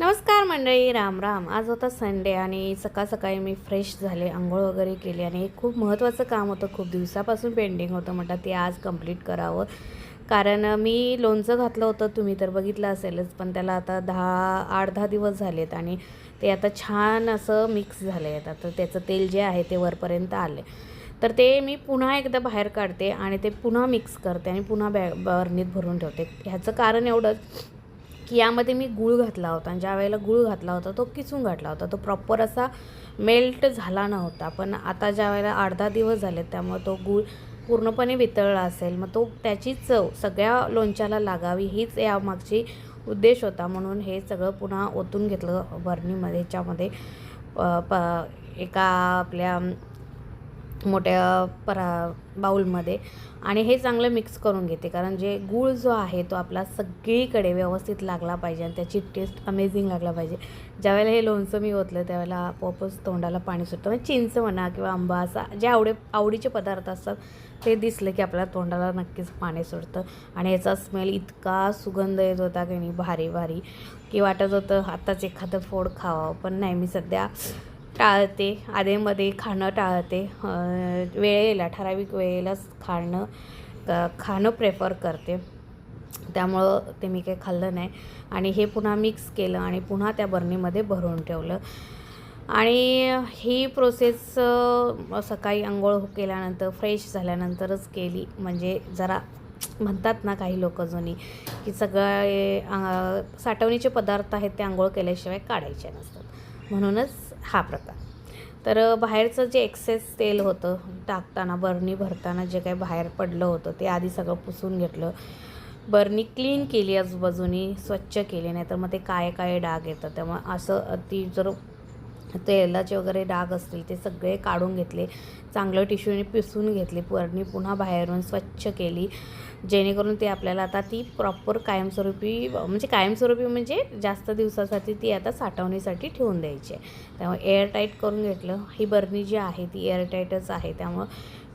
नमस्कार मंडळी राम राम. आज होता संडे आणि सकाळ सकाळी मी फ्रेश झाले आंघोळ वगैरे केली आणि एक खूप महत्त्वाचं काम होतं खूप दिवसापासून पेंडिंग होतं म्हटलं ते आज कंप्लीट करावं. कारण मी लोणचं घातलं होतं तुम्ही तर बघितलं असेलच पण त्याला आता दहा आठ दहा दिवस झालेत आणि ते आता छान असं मिक्स झालं आहे आता. तर त्याचं तेल जे आहे ते वरपर्यंत आलं तर ते मी पुन्हा एकदा बाहेर काढते आणि ते पुन्हा मिक्स करते आणि पुन्हा बॅ बर्नीत भरून ठेवते. ह्याचं कारण एवढंच की यामध्ये मी गूळ घातला होता आणि ज्या वेळेला गूळ घातला होता तो किसून घातला होता. तो प्रॉपर असा मेल्ट झाला नव्हता. पण आता ज्या वेळेला अर्धा दिवस झाले त्यामुळे तो गूळ पूर्णपणे वितळला असेल. मग तो त्याची चव सगळ्या लोणच्याला लागावी हीच यामागची उद्देश होता. म्हणून हे सगळं पुन्हा ओतून घेतलं बर्नीमध्ये ह्याच्यामध्ये प एका आपल्या मोठ्या परा बाऊलमध्ये आणि हे चांगलं मिक्स करून घेते. कारण जे गूळ जो आहे तो आपला सगळीकडे व्यवस्थित लागला पाहिजे आणि त्याची टेस्ट अमेझिंग लागला पाहिजे. ज्यावेळेला हे लोणचं मी ओतलं त्यावेळेला आपोआपच तोंडाला पाणी सुटतं. म्हणजे चिंच म्हणा किंवा आंबा असा जे आवडे आवडीचे पदार्थ असतात ते दिसलं की आपल्या तोंडाला नक्कीच पाणी सुटतं. आणि याचा स्मेल इतका सुगंध येत होता की नाही भारी भारी. की वाटत होतं आत्ताच एखादं फोड खावं. पण नाही मी सध्या टाळते आधेमध्ये खाणं टाळते. वेळेला ठराविक वेळेलाच खाणं खाणं प्रेफर करते. त्यामुळं ते मी काही खाल्लं नाही. आणि हे पुन्हा मिक्स केलं आणि पुन्हा त्या बर्नीमध्ये भरून ठेवलं. आणि ही प्रोसेस सकाळी आंघोळ केल्यानंतर फ्रेश झाल्यानंतरच केली. म्हणजे जरा म्हणतात ना काही लोक जुनी की सगळे साठवणीचे पदार्थ आहेत ते आंघोळ केल्याशिवाय काढायचे नसतात. म्हणूनच हा प्रकार. तर बाहेरचं जे एक्सेस तेल होतं टाकताना बर्नी भरताना जे काही बाहेर पडलं होतं ते आधी सगळं पुसून घेतलं. बर्नी क्लीन केली आजूबाजूनी स्वच्छ केली नाही तर मग ते काय काय डाग येतं त्यामुळे असं ती जर तेलाचे वगैरे डाग असतील ते सगळे काढून घेतले चांगलं टिश्यूने पिसून घेतली पुरणी पुन्हा बाहेरून स्वच्छ केली. जेणेकरून ते आपल्याला आता ती प्रॉपर कायमस्वरूपी म्हणजे कायमस्वरूपी म्हणजे जास्त दिवसासाठी ती आता साठवणीसाठी ठेवून द्यायची आहे. त्यामुळे एअरटाईट करून घेतलं. ही बर्नी जी आहे ती एअरटाईटच आहे. त्यामुळं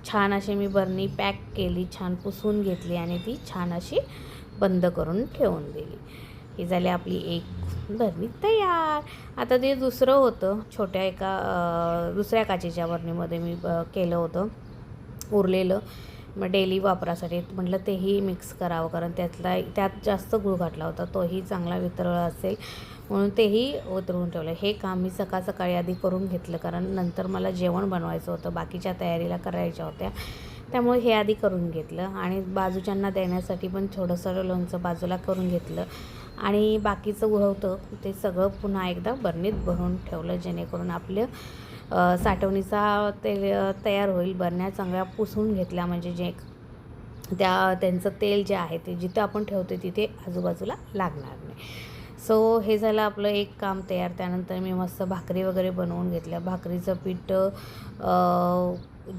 छान अशी मी बर्नी पॅक केली छान पुसून घेतली आणि ती छान अशी बंद करून ठेवून दिली. ही झाली आपली एक बर्नी तयार. आता ते दुसरं होतं छोट्या एका दुसऱ्या काचेच्या बर्नीमध्ये मी केलं होतं उरलेलं. मग डेली वापरासाठी म्हटलं तेही मिक्स करावं कारण त्यातला त्यात जास्त गुळ घातला होता तोही चांगला वितरळ असेल. म्हणून तेही उतरवून ठेवलं. हे काम मी सकाळ सकाळी आधी करून घेतलं कारण नंतर मला जेवण बनवायचं होतं बाकीच्या तयारीला करायच्या होत्या. त्यामुळे हे आधी करून घेतलं आणि बाजूच्यांना देण्यासाठी पण थोडंसं लोणचं बाजूला करून घेतलं. आणि बाकीचं उरवतं ते सगळं पुन्हा एकदा बरणीत भरून ठेवलं जेणेकरून आपलं साठवणीचा तेल तयार होईल. बरण्या चांगल्या पुसून घेतल्या म्हणजे जे त्या त्यांचं तेल जे आहे ते जिथं आपण ठेवतो तिथे आजूबाजूला लागणार नाही. सो हे झालं आपलं एक काम तयार. त्यानंतर मी मस्त भाकरी वगैरे बनवून घेतल्या. भाकरीचं पीठ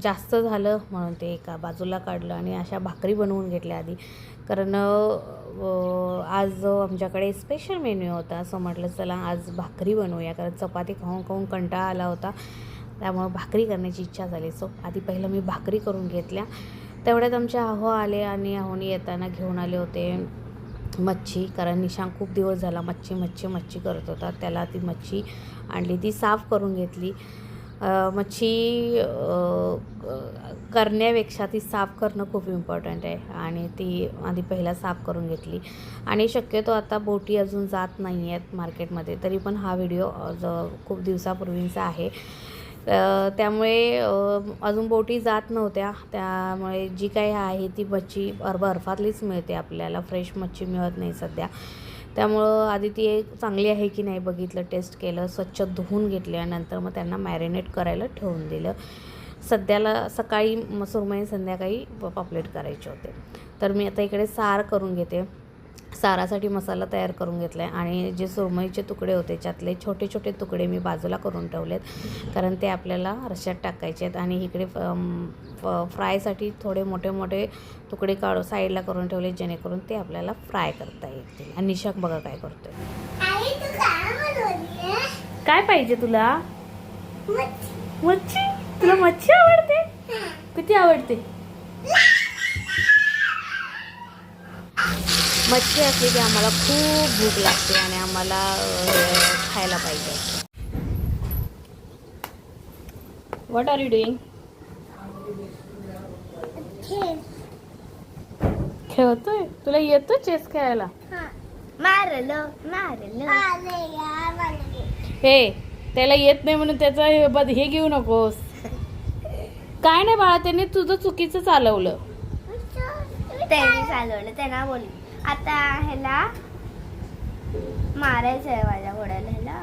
जास्त झालं म्हणून ते एका बाजूला काढलं आणि अशा भाकरी बनवून घेतल्या आधी. कारण आज आमच्याकडे स्पेशल मेन्यू होता. असं म्हटलं चला आज भाकरी बनवूया. कारण चपाती खाऊन खाऊन कंटाळा आला होता. त्यामुळं भाकरी करण्याची इच्छा झाली. सो आधी पहिलं मी भाकरी करून घेतल्या. तेवढ्यात आमचे आहो आले आणि आहोनी येताना घेऊन आले होते मच्छी. कारण निशांक खूप दिवस झाला मच्छी मच्छी मच्छी करत होता. त्याला ती मच्छी आणली ती साफ करून घेतली. मच्छी करण्यापेक्षा ती साफ करणं खूप इम्पॉर्टंट आहे. आणि ती आधी पहिला साफ करून घेतली. आणि शक्यतो आता बोटी अजून जात नाही आहेत मार्केटमध्ये तरी पण हा व्हिडिओ ज खूप दिवसापूर्वींचा आहे. त्यामुळे अजून बोटी जात नव्हत्या. त्यामुळे जी काही आहे ती मच्छी बर्फातलीच मिळते आपल्याला. फ्रेश मच्छी मिळत नाही सध्या. त्यामुळं आधी ती एक चांगली आहे की नाही बघितलं टेस्ट केलं स्वच्छ धुवून घेतल्यानंतर मग त्यांना मॅरिनेट करायला ठेवून दिलं. सध्याला सकाळी म- सुरमई संध्याकाळी प- करायचे होते. तर मी आता इकडे सार करून घेते. सारासाठी मसाला तयार करून घेतला आहे आणि जे सुरमईचे तुकडे होते त्यातले छोटे छोटे तुकडे मी बाजूला करून ठेवलेत. कारण ते आपल्याला रश्यात टाकायचे आहेत आणि इकडे फ्रायसाठी थोडे मोठे मोठे तुकडे काढू साईडला करून ठेवले जेणेकरून ते आपल्याला फ्राय करता येतील. आणि निशाक बघा काय करतोय. काय पाहिजे तुला? मच्छी. मच्छी? तुला मच्छी आवडते? किती आवडते? मच्छी असली की आम्हाला खूप भूक लागते आणि आम्हाला खायला पाहिजे व्हॉट आर यू डुईंग खेळ खेळतोय? तुला येतो चेस खेळायला? मारलं मारलं. अरे यार मला हे त्याला येत नाही म्हणून त्याचं हे हे घेऊ नकोस. काय नाही बाळा त्याने तुझं चुकीचं चालवलं. त्यांनी चालवलं त्यांना बोल आता ह्याला मारायचं आहे माझ्या घोड्याला ह्याला.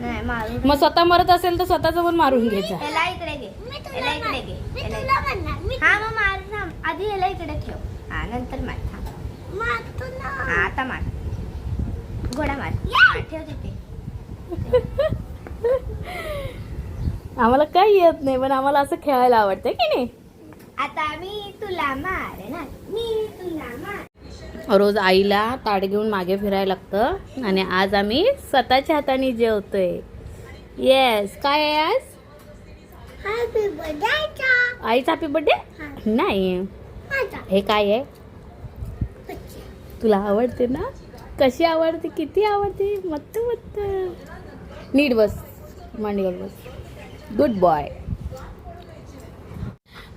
नाही मारू मग स्वतः मरत असेल तर स्वतःच पण मारून घ्यायचा. ह्याला इकडे घे. मी ह्याला तुला इकडे घे. मी ह्याला तुला इकडे. हा मग मार थांब आधी ह्याला इकडे ठेव. हा नंतर मार. थांब. मारतो हा, ना आता मार. घोडा मार. हा, ठेव तिथे. आम्हाला काही येत नाही पण आम्हाला असं खेळायला आवडतं की नाही? आता मी तुला मार ना मी तुला मार रोज आईला ताट घेऊन मागे फिरायला लागतं. आणि आज आम्ही स्वतःच्या हाताने जेवतोय. येस काय आहे आज? आईचा हॅपी बर्थडे. नाही. हे काय आहे. तुला आवडते ना? कशी आवडते? किती आवडते? मस्त मस्त नीट बस. मांडीवर बस. गुड बॉय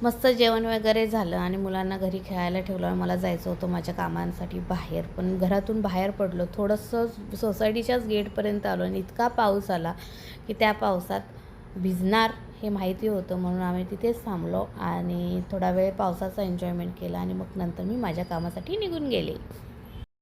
मस्त जेवण वगैरे झालं आणि मुलांना घरी खेळायला ठेवलं. मला जायचं होतं माझ्या कामांसाठी बाहेर. पण घरातून बाहेर पडलो. थोडंसं सोसायटीच्याच गेटपर्यंत आलो आणि इतका पाऊस आला की त्या पावसात भिजणार हे माहिती होतं म्हणून आम्ही तिथेच थांबलो आणि थोडा वेळ पावसाचा एन्जॉयमेंट केला आणि मग नंतर मी माझ्या कामासाठी निघून गेले.